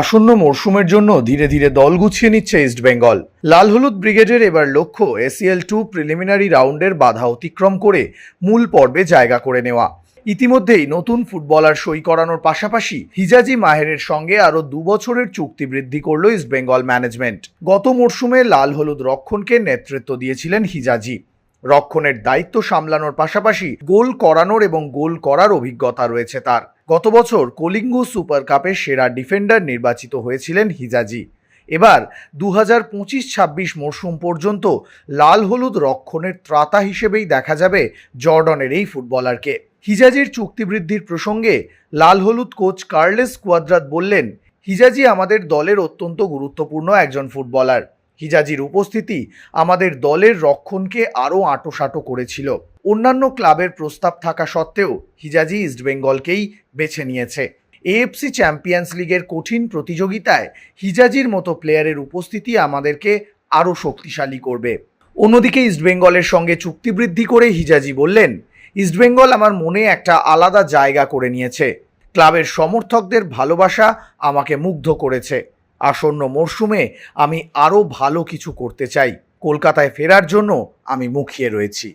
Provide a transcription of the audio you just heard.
আসন্ন মরশুমের জন্য ধীরে ধীরে দল গুছিয়ে নিচ্ছে ইস্টবেঙ্গল লাল হলুদ ব্রিগেডের এবার লক্ষ্য এসিএল টু প্রিলিমিনারি রাউন্ডের বাধা অতিক্রম করে মূল পর্বে জায়গা করে নেওয়া। ইতিমধ্যেই নতুন ফুটবলার সই করানোর পাশাপাশি হিজাজি মাহেরের সঙ্গে আরও দু বছরের চুক্তি বৃদ্ধি করল ইস্টবেঙ্গল ম্যানেজমেন্ট। গত মরশুমে লাল হলুদ রক্ষণকে নেতৃত্ব দিয়েছিলেন হিজাজি। রক্ষণের দায়িত্ব সামলানোর পাশাপাশি গোল করানোর এবং গোল করার অভিজ্ঞতা রয়েছে তার। গত বছর কলিঙ্গ সুপার কাপে সেরা ডিফেন্ডার নির্বাচিত হয়েছিলেন হিজাজি। এবার দু হাজার পঁচিশ ছাব্বিশ মরশুম পর্যন্ত লাল হলুদ রক্ষণের ত্রাতা হিসেবেই দেখা যাবে জর্ডনের এই ফুটবলারকে। হিজাজির চুক্তি বৃদ্ধির প্রসঙ্গে লাল হলুদ কোচ কার্লেস কোয়াদ্রাত বললেন, হিজাজি আমাদের দলের অত্যন্ত গুরুত্বপূর্ণ একজন ফুটবলার। হিজাজির উপস্থিতি আমাদের দলের রক্ষণকে আরও আঁটোসাঁটো করেছিল। অন্যান্য ক্লাবের প্রস্তাব থাকা সত্ত্বেও হিজাজি ইস্টবেঙ্গলকেই বেছে নিয়েছে। এএফসি চ্যাম্পিয়ন্স লিগের কঠিন প্রতিযোগিতায় হিজাজির মতো প্লেয়ারের উপস্থিতি আমাদেরকে আরও শক্তিশালী করবে। অন্যদিকে ইস্টবেঙ্গলের সঙ্গে চুক্তি বৃদ্ধি করে হিজাজি বললেন ইস্টবেঙ্গল আমার মনে একটা আলাদা জায়গা করে নিয়েছে। ক্লাবের সমর্থকদের ভালোবাসা আমাকে মুগ্ধ করেছে। আসন্ন মরশুমে আমি আরও ভালো কিছু করতে চাই। কলকাতায় ফেরার জন্য আমি মুখিয়ে রয়েছি।